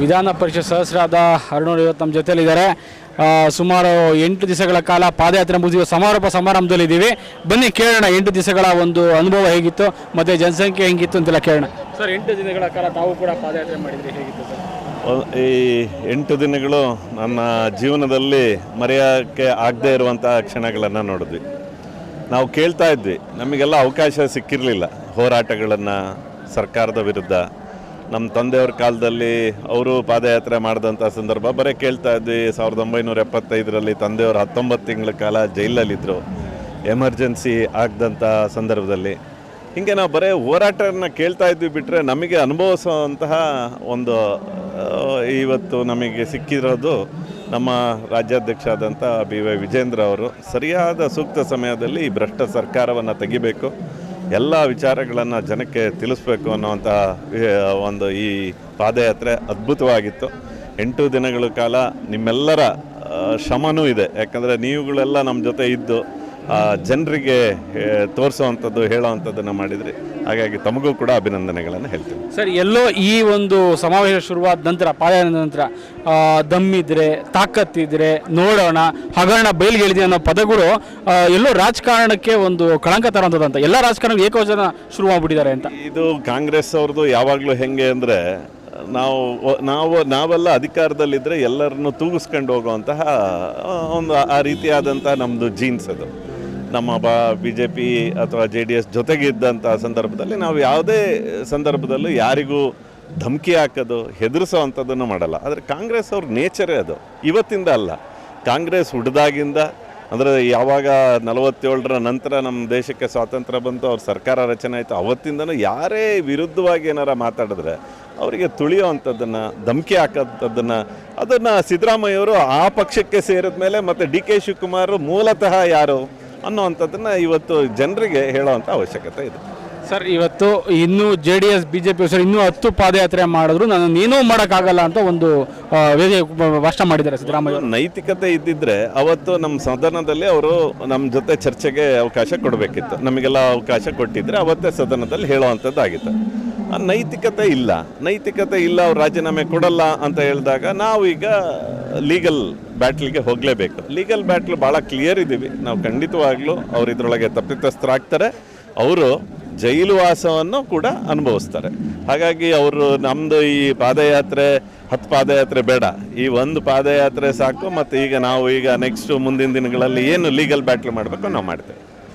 ವಿಧಾನ ಪರಿಷತ್ ಸದಸ್ಯರಾದ ಅರುಣ್ ಇವತ್ತು ನಮ್ಮ ಜೊತೆಯಲ್ಲಿದ್ದಾರೆ. ಸುಮಾರು ಎಂಟು ದಿವಸಗಳ ಕಾಲ ಪಾದಯಾತ್ರೆ ಮುಗಿದ ಸಮಾರೋಪ ಸಮಾರಂಭದಲ್ಲಿದ್ದೀವಿ ಬನ್ನಿ ಕೇಳೋಣ ಎಂಟು ದಿವಸಗಳ ಒಂದು ಅನುಭವ ಹೇಗಿತ್ತು ಮತ್ತು ಜನಸಂಖ್ಯೆ ಹೇಗಿತ್ತು ಅಂತೆಲ್ಲ ಕೇಳೋಣ. ಸರ್ ಎಂಟು ದಿನಗಳ ಕಾಲ ತಾವು ಕೂಡ ಪಾದಯಾತ್ರೆ ಮಾಡಿದ್ರಿ ಹೇಗಿತ್ತು ಸರ್? ಈ ಎಂಟು ದಿನಗಳು ನನ್ನ ಜೀವನದಲ್ಲಿ ಮರೆಯೋಕ್ಕೆ ಆಗದೇ ಇರುವಂಥ ಕ್ಷಣಗಳನ್ನು ನೋಡಿದ್ವಿ. ನಾವು ಕೇಳ್ತಾ ಇದ್ವಿ ನಮಗೆಲ್ಲ ಅವಕಾಶ ಸಿಕ್ಕಿರಲಿಲ್ಲ. ಹೋರಾಟಗಳನ್ನು ಸರ್ಕಾರದ ವಿರುದ್ಧ ನಮ್ಮ ತಂದೆಯವ್ರ ಕಾಲದಲ್ಲಿ ಅವರು ಪಾದಯಾತ್ರೆ ಮಾಡಿದಂಥ ಸಂದರ್ಭ. ಬರೀ ಕೇಳ್ತಾ ಇದ್ವಿ, ಸಾವಿರದ ಒಂಬೈನೂರ ಎಪ್ಪತ್ತೈದರಲ್ಲಿ ತಂದೆಯವರು ಹತ್ತೊಂಬತ್ತು ತಿಂಗಳ ಕಾಲ ಜೈಲಲ್ಲಿದ್ದರು, ಎಮರ್ಜೆನ್ಸಿ ಆಗದಂಥ ಸಂದರ್ಭದಲ್ಲಿ. ಹೀಗೆ ನಾವು ಬರೀ ಹೋರಾಟನ ಕೇಳ್ತಾ ಇದ್ವಿ ಬಿಟ್ಟರೆ ನಮಗೆ ಅನುಭವಿಸುವಂತಹ ಒಂದು ಇವತ್ತು ನಮಗೆ ಸಿಕ್ಕಿರೋದು ನಮ್ಮ ರಾಜ್ಯಾಧ್ಯಕ್ಷ ಆದಂಥ ಬಿ ವೈ ವಿಜೇಂದ್ರ ಅವರು. ಸರಿಯಾದ ಸೂಕ್ತ ಸಮಯದಲ್ಲಿ ಈ ಭ್ರಷ್ಟ ಸರ್ಕಾರವನ್ನು ತೆಗಿಬೇಕು. ಎಲ್ಲ ವಿಚಾರಗಳನ್ನು ಜನಕ್ಕೆ ತಿಳಿಸ್ಬೇಕು ಅನ್ನುವಂಥ ಒಂದು ಈ ಪಾದಯಾತ್ರೆ ಅದ್ಭುತವಾಗಿತ್ತು. ಎಂಟು ದಿನಗಳ ಕಾಲ ನಿಮ್ಮೆಲ್ಲರ ಶ್ರಮನೂ ಇದೆ. ಯಾಕಂದರೆ ನೀವುಗಳೆಲ್ಲ ನಮ್ಮ ಜೊತೆ ಇದ್ದು ಜನರಿಗೆ ತೋರಿಸುವಂಥದ್ದು ಹೇಳೋವಂಥದ್ದನ್ನು ಮಾಡಿದರೆ. ಹಾಗಾಗಿ ತಮಗೂ ಕೂಡ ಅಭಿನಂದನೆಗಳನ್ನು ಹೇಳ್ತೀನಿ. ಸರ್ ಎಲ್ಲೋ ಈ ಒಂದು ಸಮಾವೇಶ ಶುರುವಾದ ನಂತರ ಪಾದಯಾತ್ರೆ ನಂತರ ದಮ್ಮಿದ್ರೆ ತಾಕತ್ತಿದ್ರೆ ನೋಡೋಣ ಹಗರಣ ಬಯಲಿಗೆಳಿದೆ ಅನ್ನೋ ಪದಗಳು ಎಲ್ಲೋ ರಾಜಕಾರಣಕ್ಕೆ ಒಂದು ಕಳಂಕ ತರೋಂಥದ್ದು ಎಲ್ಲ ರಾಜಕಾರಣ ಏಕವಚನ ಶುರುವಾಗ್ಬಿಟ್ಟಿದ್ದಾರೆ ಅಂತ. ಇದು ಕಾಂಗ್ರೆಸ್ ಅವ್ರದ್ದು ಯಾವಾಗಲೂ ಹೆಂಗೆ ಅಂದರೆ ನಾವು ನಾವು ನಾವೆಲ್ಲ ಅಧಿಕಾರದಲ್ಲಿದ್ದರೆ ಎಲ್ಲರನ್ನು ತೂಗಿಸ್ಕೊಂಡು ಹೋಗುವಂತಹ ಒಂದು ಆ ರೀತಿಯಾದಂತಹ ನಮ್ಮದು ಜೀನ್ಸ್ ಅದು. ನಮ್ಮ ಬ ಬಿ ಜೆ ಪಿ ಅಥವಾ ಜೆ ಡಿ ಎಸ್ ಜೊತೆಗಿದ್ದಂಥ ಸಂದರ್ಭದಲ್ಲಿ ನಾವು ಯಾವುದೇ ಸಂದರ್ಭದಲ್ಲೂ ಯಾರಿಗೂ ಧಮಕಿ ಹಾಕೋದು, ಹೆದರಿಸೋ ಅಂಥದ್ದನ್ನು ಮಾಡಲ್ಲ. ಆದರೆ ಕಾಂಗ್ರೆಸ್ ಅವ್ರ ನೇಚರೇ ಅದು. ಇವತ್ತಿಂದ ಅಲ್ಲ. ಕಾಂಗ್ರೆಸ್ ಹುಡ್ದಾಗಿಂದ ಅಂದರೆ ಯಾವಾಗ ನಲವತ್ತೇಳರ ನಂತರ ನಮ್ಮ ದೇಶಕ್ಕೆ ಸ್ವಾತಂತ್ರ್ಯ ಬಂತು, ಅವ್ರ ಸರ್ಕಾರ ರಚನೆ ಆಯಿತು, ಅವತ್ತಿಂದನೂ ಯಾರೇ ವಿರುದ್ಧವಾಗಿ ಏನಾರ ಮಾತಾಡಿದ್ರೆ ಅವರಿಗೆ ತುಳಿಯೋ ಅಂಥದ್ದನ್ನು, ಧಮಕಿ ಹಾಕೋಂಥದ್ದನ್ನು, ಅದನ್ನು ಸಿದ್ದರಾಮಯ್ಯವರು ಆ ಪಕ್ಷಕ್ಕೆ ಸೇರಿದ ಮೇಲೆ ಮತ್ತು ಡಿ ಕೆ ಶಿವಕುಮಾರ್ ಮೂಲತಃ ಯಾರು? ಅನ್ನೋವಂಥದ್ದನ್ನು ಇವತ್ತು ಜನರಿಗೆ ಹೇಳೋವಂಥ ಅವಶ್ಯಕತೆ ಇದೆ. ಸರ್ ಇವತ್ತು ಇನ್ನೂ J D S B J P sir ಇನ್ನೂ ಹತ್ತು ಪಾದಯಾತ್ರೆ ಮಾಡಿದ್ರು. ನಾನು ಏನೂ ಮಾಡೋಕ್ಕಾಗಲ್ಲ ಅಂತ ಒಂದು ವೇದಿಕೆ ಭಾಷಣ ಮಾಡಿದ್ದಾರೆ ಸಿದ್ದರಾಮಯ್ಯ. ನೈತಿಕತೆ ಇದ್ದಿದ್ರೆ ಅವತ್ತು ನಮ್ಮ ಸದನದಲ್ಲಿ ಅವರು ನಮ್ಮ ಜೊತೆ ಚರ್ಚೆಗೆ ಅವಕಾಶ ಕೊಡಬೇಕಿತ್ತು. ನಮಗೆಲ್ಲ ಅವಕಾಶ ಕೊಟ್ಟಿದ್ರೆ ಅವತ್ತೇ ಸದನದಲ್ಲಿ ಹೇಳುವಂಥದ್ದಾಗಿತ್ತು. ನೈತಿಕತೆ ಇಲ್ಲ. ನೈತಿಕತೆ ಇಲ್ಲ, ಅವ್ರು ರಾಜೀನಾಮೆ ಕೊಡಲ್ಲ ಅಂತ ಹೇಳಿದಾಗ ನಾವು ಈಗ ಲೀಗಲ್ ಬ್ಯಾಟ್ಲಿಗೆ ಹೋಗಲೇಬೇಕು. ಲೀಗಲ್ ಬ್ಯಾಟ್ಲ್ ಭಾಳ ಕ್ಲಿಯರ್ ಇದ್ದೀವಿ. ನಾವು ಖಂಡಿತವಾಗ್ಲೂ ಅವ್ರು ಇದರೊಳಗೆ ತಪ್ಪಿತಸ್ಥರಾಗ್ತಾರೆ. ಅವರು ಜೈಲು ವಾಸವನ್ನು ಕೂಡ ಅನುಭವಿಸ್ತಾರೆ. ಹಾಗಾಗಿ ಅವರು ನಮ್ಮದು ಈ ಪಾದಯಾತ್ರೆ, ಹತ್ತು ಪಾದಯಾತ್ರೆ ಬೇಡ. ಈ ಒಂದು ಪಾದಯಾತ್ರೆ ಸಾಕು, ಮತ್ತು ಈಗ ನಾವು ಈಗ ನೆಕ್ಸ್ಟು ಮುಂದಿನ ದಿನಗಳಲ್ಲಿ ಏನು ಲೀಗಲ್ ಬ್ಯಾಟ್ಲ್ ಮಾಡಬೇಕು, ನಾವು ಮಾಡ್ತೇವೆ.